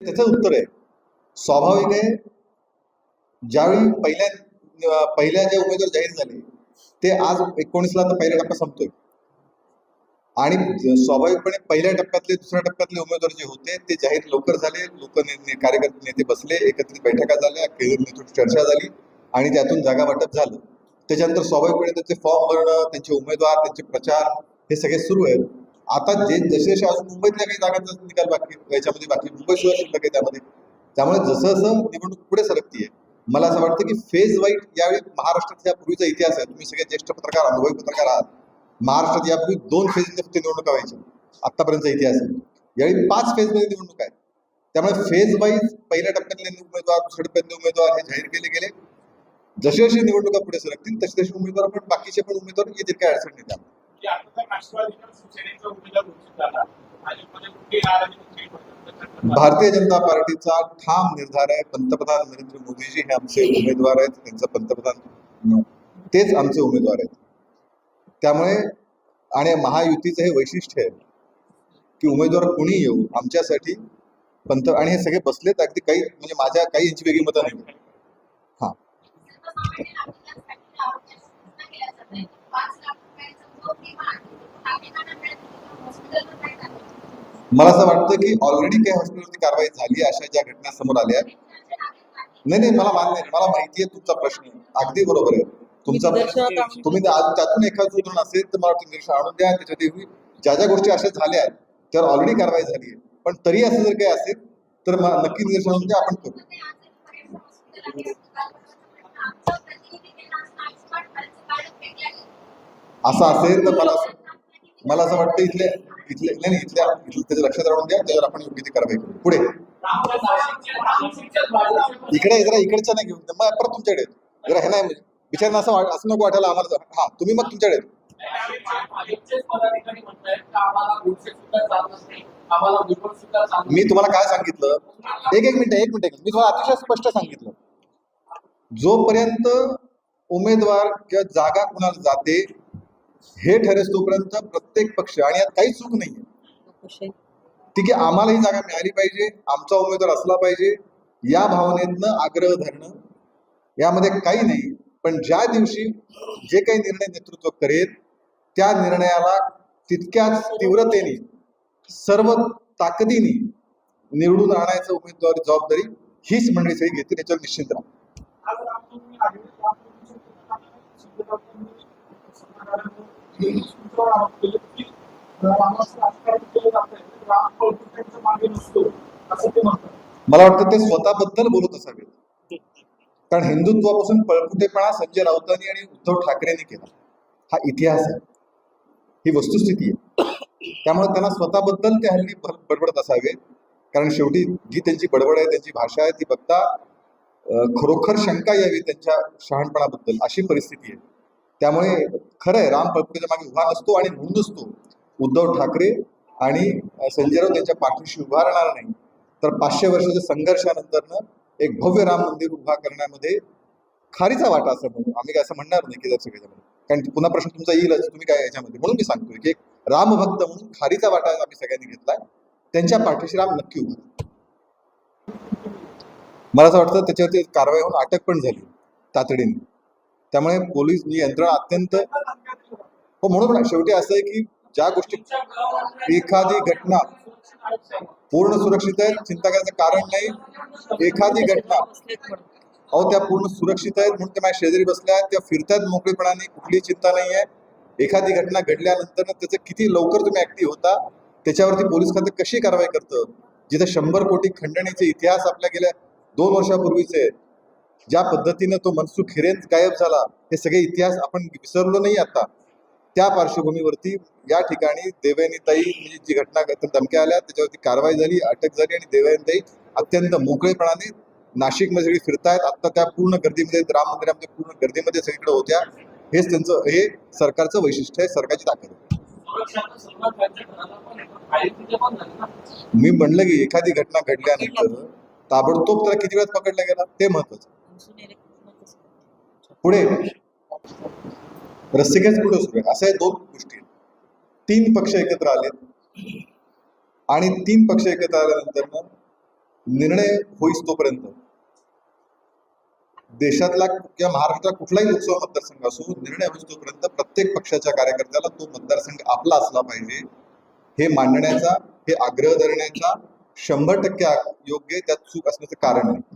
त्याचं उत्तर आहे. स्वाभाविक आहे ज्यावेळी पहिल्या पहिल्या जे उमेदवार जाहीर झाले ते आज एकोणीसला तर पहिला टप्पा संपतोय. आणि स्वाभाविकपणे पहिल्या टप्प्यातले दुसऱ्या टप्प्यातले उमेदवार जे होते ते जाहीर लवकर झाले लोक कार्यकर्ते नेते बसले एकत्रित बैठका झाल्या चर्चा झाली आणि त्यातून जागा वाटप झालं. त्याच्यानंतर स्वाभाविकपणे त्यांचे फॉर्म भरणं त्यांचे उमेदवार त्यांचे प्रचार हे सगळे सुरू आहेत. आता जे जसे जसे अजून मुंबईतल्या काही जागांचा निकाल बाकी याच्यामध्ये बाकी मुंबई सुद्धा शिल्लक आहे त्यामध्ये. त्यामुळे जसं जसं निवडणूक पुढे सरकतीये मला असं वाटतं की फेज वाईट यावेळी महाराष्ट्रात या पूर्वीचा इतिहास आहे. तुम्ही सगळे ज्येष्ठ पत्रकार अनुभवी पत्रकार आहात. महाराष्ट्रात यापूर्वी दोन फेज फक्त निवडणुका व्हायच्या आतापर्यंतचा इतिहास आहे. यावेळी पाच फेजमध्ये निवडणूक आहे. त्यामुळे फेज वाईज पहिल्या टप्प्यातले उमेदवार दुसऱ्या टप्प्यातले उमेदवार हे जाहीर केले गेले. जसे जसे निवडणुका पुढे सरकतील तसे तसे उमेदवार पण बाकीचे पण उमेदवार येतील काय अडचण नाही त्यामुळे की आता तर राष्ट्रवादीकडे शिवसेनेचा उमेदवार घोषित झाला भारतीय जनता पार्टीचा ठाम निर्धार आहे. पंतप्रधान नरेंद्र मोदीजी हे आमचे उमेदवार आहेत. त्यांचं पंतप्रधान तेच आमचे उमेदवार आहेत. त्यामुळे आणि महायुतीचं हे वैशिष्ट्य आहे की उमेदवार कोणी येऊ आमच्यासाठी पंत आणि हे सगळे बसलेत. अगदी काही म्हणजे माझ्या काही यांची वेगळी मतं नाही. हा. मला असं वाटतं की ऑलरेडी काही हॉस्पिटलवरती कारवाई झाली अशा ज्या घटना समोर आल्या नाही नाही मला मान्य आहे मला माहिती आहे तुमचा प्रश्न. अगदी बरोबर आहे. तुमचा तुम्ही त्यातून एखादं उदाहरण असेल तर मला निरीक्षण आणून द्या. त्याच्यात ज्या ज्या गोष्टी अशा झाल्या आहेत त्यावर ऑलरेडी कारवाई झाली आहे. पण तरी असं जर काही असेल तर नक्की निरीक्षण आणून द्या आपण करू. असं असेल तर मला असं मला असं वाटतं इथले इथले नाही नाही, इथल्या त्याचं लक्ष राहून द्या त्यावर आपण योग्य ती कारवाई करू. पुढे. इकडे जरा इकडच्या नाही घेऊन मग परत तुमच्याकडे जरा हे नाही म्हणजे, विचारणं असं असं नको वाटायला आम्हाला हा तुम्ही मग तुमच्याकडे मी तुम्हाला काय सांगितलं? एक एक मिनिट एक मिनिट. मी तुम्हाला अतिशय स्पष्ट सांगितलं. जोपर्यंत उमेदवार किंवा जागा कुणाला जाते हे ठरेस तोपर्यंत प्रत्येक पक्ष आणि यात काही चूक नाहीये. ठीक आहे आम्हाला ही जागा मिळाली पाहिजे आमचा उमेदवार असला पाहिजे या भावनेतनं आग्रह धरणं यामध्ये काही नाही. पण ज्या दिवशी जे काही निर्णय नेतृत्व करेल त्या निर्णयाला तितक्याच तीव्रतेने सर्व ताकदीने निवडून आणायचं उमेदवारी जबाबदारी हीच मंडळी सगळी घेतील याच्यावर निश्चित राहा. की राजकारण केलं राम मागे नसतो असं ते म्हणतात मला वाटतं ते स्वतःबद्दल बोलत असावेत. कारण हिंदुत्वापासून पळपुटेपणा संजय राऊतांनी आणि उद्धव ठाकरेंनी केला. हा इतिहास आहे. ही वस्तुस्थिती आहे. त्यामुळे त्यांना स्वतःबद्दल ते हल्ली बडबडत असावे. कारण शेवटी जी त्यांची बडबड आहे त्यांची भाषा आहे ती बघता खरोखर शंका यावी त्यांच्या शहाणपणाबद्दल अशी परिस्थिती आहे. त्यामुळे खरं आहे राम प्रकृतीच्या मागे उभा असतो आणि म्हणूनच तो उद्धव ठाकरे आणि संजय राऊत यांच्या पाठीशी उभा राहणार नाही. तर पाचशे वर्षाच्या संघर्षानंतरनं एक भव्य राम मंदिर उभा करण्यामध्ये खारीचा वाटा असं म्हणू. आम्ही काय असं म्हणणार नाही की जसं त्याच्यामध्ये कारण पुन्हा प्रश्न तुमचा येईलच. तुम्ही काय याच्यामध्ये? म्हणून मी सांगतोय की एक रामभक्त म्हणून खारीचा वाटा आम्ही सगळ्यांनी घेतलाय त्यांच्या पाठीशी राम नक्की उभा मला असं वाटतं त्याच्यावरती कारवाई होऊन अटक पण झाली तातडीने. त्यामुळे पोलीस यंत्रणा अत्यंत हो म्हणून शेवटी असं आहे की ज्या गोष्टी एखादी घटना पूर्ण सुरक्षित आहे चिंता करायचं कारण नाही. एखादी घटना अहो त्या पूर्ण सुरक्षित आहेत म्हणून त्या माझ्या शेजारी बसल्या आहेत. त्या फिरतायत मोकळेपणाने कुठली चिंता नाही आहे. एखादी घटना घडल्यानंतर त्याचं किती लवकर तुम्ही ऍक्टिव्ह होता त्याच्यावरती पोलीस खाते कशी कारवाई करतं? जिथे शंभर कोटी खंडणीचे इतिहास आपल्या गेल्या दोन वर्षापूर्वीचे आहेत ज्या पद्धतीनं तो मनसुख हिरेन गायब झाला हे सगळे इतिहास आपण विसरलो नाही आता. त्या पार्श्वभूमीवरती या ठिकाणी देवयानीताई म्हणजे जी घटना धमक्या आल्या त्याच्यावरती कारवाई झाली अटक झाली आणि देवयानीताई अत्यंत मोकळेपणाने नाशिकमध्ये सगळी फिरतायत. आता त्या पूर्ण गर्दीमध्ये राम मंदिरामध्ये पूर्ण गर्दीमध्ये सगळीकडे होत्या. हेच त्यांचं हे सरकारचं वैशिष्ट्य आहे सरकारची ताकद आहे. मी म्हणलं की एखादी घटना घडल्यानंतर ताबडतोब त्याला किती वेळात पकडला गेला ते महत्वाचं पुढे रस्तिकेच पुढे सुरू आहे असं दोन गोष्टी तीन पक्ष एकत्र आले. आणि तीन पक्ष एकत्र आल्यानंतर निर्णय होईस तोपर्यंत देशातला किंवा महाराष्ट्रात कुठलाही लोकसभा मतदारसंघ असो निर्णय होईस तोपर्यंत प्रत्येक पक्षाच्या कार्यकर्त्याला तो मतदारसंघ आपला असला पाहिजे. हे मांडण्याचा हे आग्रह धरण्याचा शंभर टक्के योग्य त्यात चूक असण्याचं कारण नाही.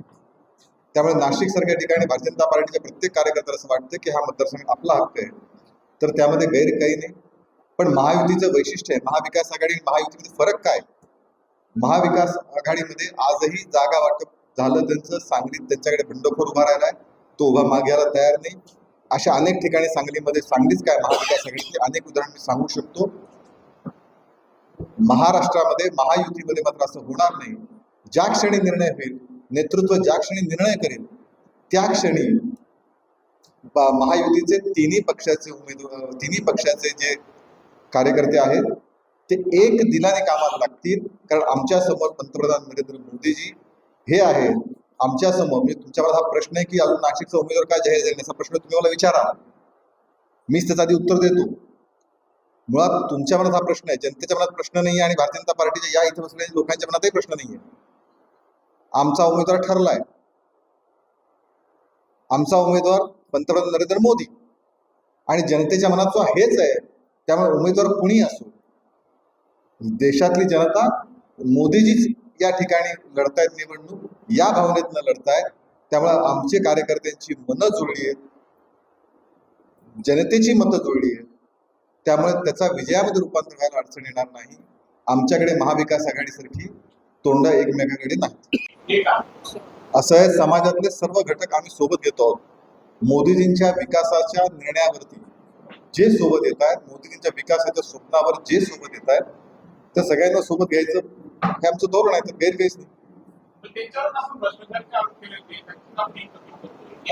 त्यामुळे नाशिक सारख्या ठिकाणी भारतीय जनता पार्टीच्या प्रत्येक कार्यकर्त्याला असं वाटतं की हा मतदारसंघ आपला हक्क आहे. तर त्यामध्ये गैर काही नाही. पण महायुतीचं वैशिष्ट्य आहे. महाविकास आघाडी आणि महायुतीमध्ये फरक काय? महाविकास आघाडीमध्ये आजही जागा वाटप झालं त्यांचं. सांगलीत त्यांच्याकडे बंडखोर उभा राहिलाय तो उभा माग्याला तयार नाही. अशा अनेक ठिकाणी सांगलीमध्ये सांगलीच काय महाविकास आघाडीचे अनेक उदाहरण मी सांगू शकतो. महाराष्ट्रामध्ये महायुतीमध्ये मात्र असं होणार नाही. ज्या क्षणी निर्णय होईल नेतृत्व ज्या क्षणी निर्णय करेल त्या क्षणी महायुतीचे तिन्ही पक्षाचे उमेदवार तिन्ही पक्षाचे जे कार्यकर्ते आहेत ते एक दिलाने कामाला लागतील. कारण आमच्यासमोर पंतप्रधान नरेंद्र मोदीजी हे आहेत. आमच्यासमोर म्हणजे तुमच्यावर हा प्रश्न आहे की अजून नाशिकचा उमेदवार काय जाहीर झाले असा प्रश्न तुम्ही मला विचारा. मीच त्याचा आधी उत्तर देतो. मुळात तुमच्या मनात हा प्रश्न आहे. जनतेच्या मनात प्रश्न नाही आहे आणि भारतीय जनता पार्टीच्या या इथे बसलेल्या लोकांच्या मनातही प्रश्न नाही आहे आमचा उमेदवार ठरलाय. आमचा उमेदवार पंतप्रधान नरेंद्र मोदी. आणि जनतेच्या मनात तो हेच आहे त्यामुळे उमेदवार कुणी असो. देशातली जनता मोदीजीच या ठिकाणी लढतायत निवडणूक या भावनेतनं लढतायत. त्यामुळे आमचे कार्यकर्त्यांची मनं जुळली आहेत. जनतेची मतं जुळली आहेत. त्यामुळे त्याचा विजयामध्ये रूपांतर व्हायला अडचण येणार नाही. आमच्याकडे महाविकास आघाडीसारखी तोंड एकमेकाकडे नाही. असं आहे समाजातले सर्व घटक आम्ही सोबत घेतो आहोत. मोदीजींच्या विकासाच्या निर्णयावरती. जे सोबत येत आहेत मोदीजींच्या विकासाच्या स्वप्नावर जे सोबत येत आहेत त्या सगळ्यांना सोबत घ्यायचं हे आमचं धोरण आहे तर गैर काहीच नाही.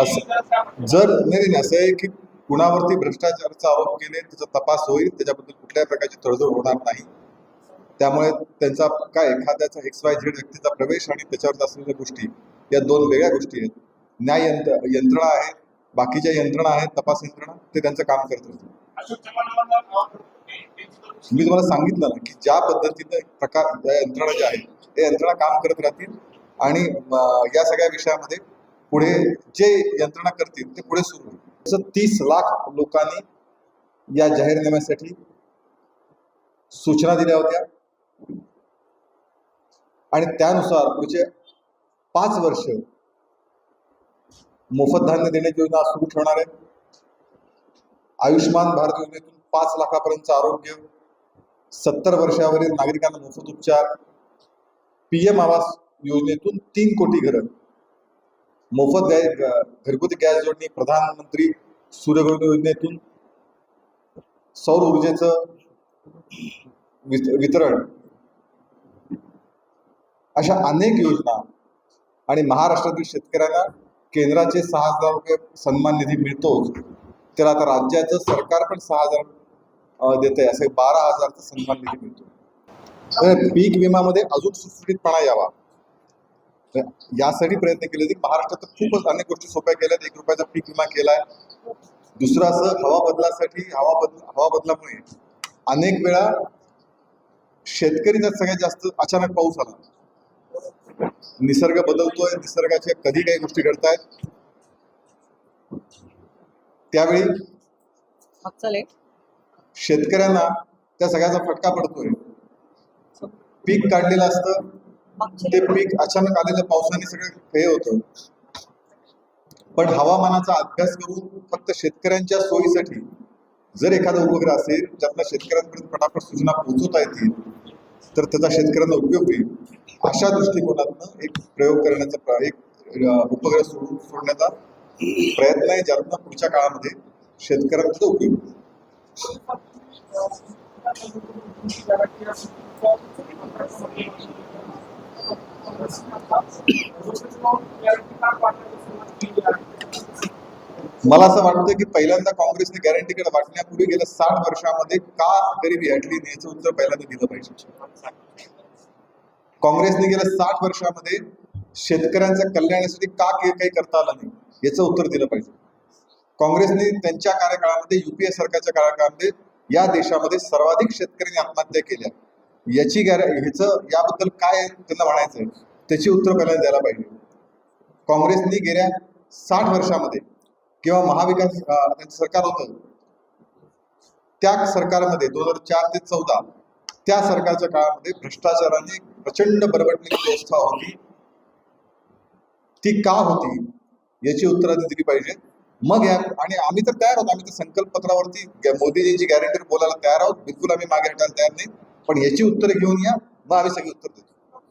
असं- जर नाही असं आहे की कुणावरती भ्रष्टाचाराचा आरोप केले त्याचा तपास होईल त्याच्याबद्दल कुठल्याही प्रकारची तडजोड होणार नाही. त्यामुळे त्यांचा काय एखाद्याचा एक्स वाय झेड व्यक्तीचा प्रवेश आणि त्याच्यावर असलेल्या गोष्टी या दोन वेगळ्या गोष्टी आहेत. न्याय यंत्र यंत्रणा आहेत बाकीच्या यंत्रणा आहेत तपास यंत्रणा ते त्यांचं काम करत चौकशी मी तुम्हाला सांगितलं ना की ज्या पद्धतीनं प्रकार या यंत्रणा ज्या आहेत त्या यंत्रणा काम करत राहतील आणि या सगळ्या विषयामध्ये पुढे जे यंत्रणा करतील ते पुढे सुरू होईल. असं तीस लाख लोकांनी या जाहीरनाम्यासाठी सूचना दिल्या होत्या. आणि त्यानुसार पुढचे पाच वर्ष मोफत धान्य देण्याची योजना सुरू ठेवणार आहे. आयुष्यमान भारत योजनेतून पाच लाखापर्यंत आरोग्य सत्तर वर्षावरील नागरिकांना मोफत उपचार पीएम आवास योजनेतून तीन कोटी घरं मोफत गॅ घरगुती गॅस जोडणी प्रधानमंत्री सूर्यघर योजनेतून सौर ऊर्जेचं वितरण अशा अनेक योजना आणि महाराष्ट्रातील शेतकऱ्यांना केंद्राचे सहा हजार रुपये सन्मान निधी मिळतोच तर आता राज्याचं सरकार पण सहा हजार देत आहे असे बारा हजारचा सन्मान निधी मिळतो तर पीक विमामध्ये अजून सुटसुटीतपणा यावा. यासाठी प्रयत्न केले की महाराष्ट्रात खूपच अनेक गोष्टी सोप्या केल्यात. एक रुपयाचा पीक विमा केलाय. दुसरं असं हवा बदलासाठी हवा बदल हवा बदलामुळे अनेक वेळा शेतकरी त्यात सगळ्यात जास्त अचानक पाऊस आला. निसर्ग बदलतोय निसर्गाच्या कधी काही गोष्टी घडतायत. त्यावेळी शेतकऱ्यांना त्या सगळ्याचा फटका पडतोय. पीक काढलेलं असतं ते पीक अचानक आलेल्या पावसाने सगळं हे होतं. पण हवामानाचा अभ्यास करून फक्त शेतकऱ्यांच्या सोयीसाठी जर एखादा उपग्रह असेल ज्यातनं शेतकऱ्यांपर्यंत फटाफट सूचना पोहोचवता येतील तर त्याचा शेतकऱ्यांना उपयोग होईल अशा दृष्टिकोनातनं एक प्रयोग करण्याचा एक उपग्रह सोडून सोडण्याचा प्रयत्न आहे ज्यातनं पुढच्या काळामध्ये शेतकऱ्यांचा उपयोग होईल. मला असं वाटतं की पहिल्यांदा काँग्रेसने गॅरंटीकडे वाटण्यापूर्वी गेल्या साठ वर्षामध्ये का गरिबी हटली याचं उत्तर पहिल्यांदा दिलं पाहिजे? काँग्रेसने गेल्या साठ वर्षामध्ये शेतकऱ्यांच्या कल्याणासाठी का के- काही करता आलं नाही याचं उत्तर दिलं पाहिजे. काँग्रेसने त्यांच्या कार्यकाळामध्ये युपीए सरकारच्या कार्यकाळामध्ये या देशामध्ये सर्वाधिक शेतकऱ्यांनी आत्महत्या केल्या. याची गॅर ह्याचं याबद्दल काय त्यांना म्हणायचं आहे त्याची उत्तर पहिल्यांदा द्यायला पाहिजे. काँग्रेसनी गेल्या साठ वर्षामध्ये किंवा महाविकास त्यांचं सरकार होतं. त्या सरकारमध्ये दोन हजार चार ते चौदा त्या सरकारच्या काळामध्ये भ्रष्टाचाराने प्रचंड बरबटलेली व्यवस्था होती ती का होती याची उत्तरं दिली पाहिजे. मग या आणि आम्ही तर तयार आहोत. आम्ही तर संकल्प पत्रावरती मोदीजींची गॅरंटी बोलायला तयार आहोत. बिलकुल आम्ही मागे हटायला तयार नाही. पण याची उत्तरं घेऊन या. मग आम्ही सगळी उत्तर देतो.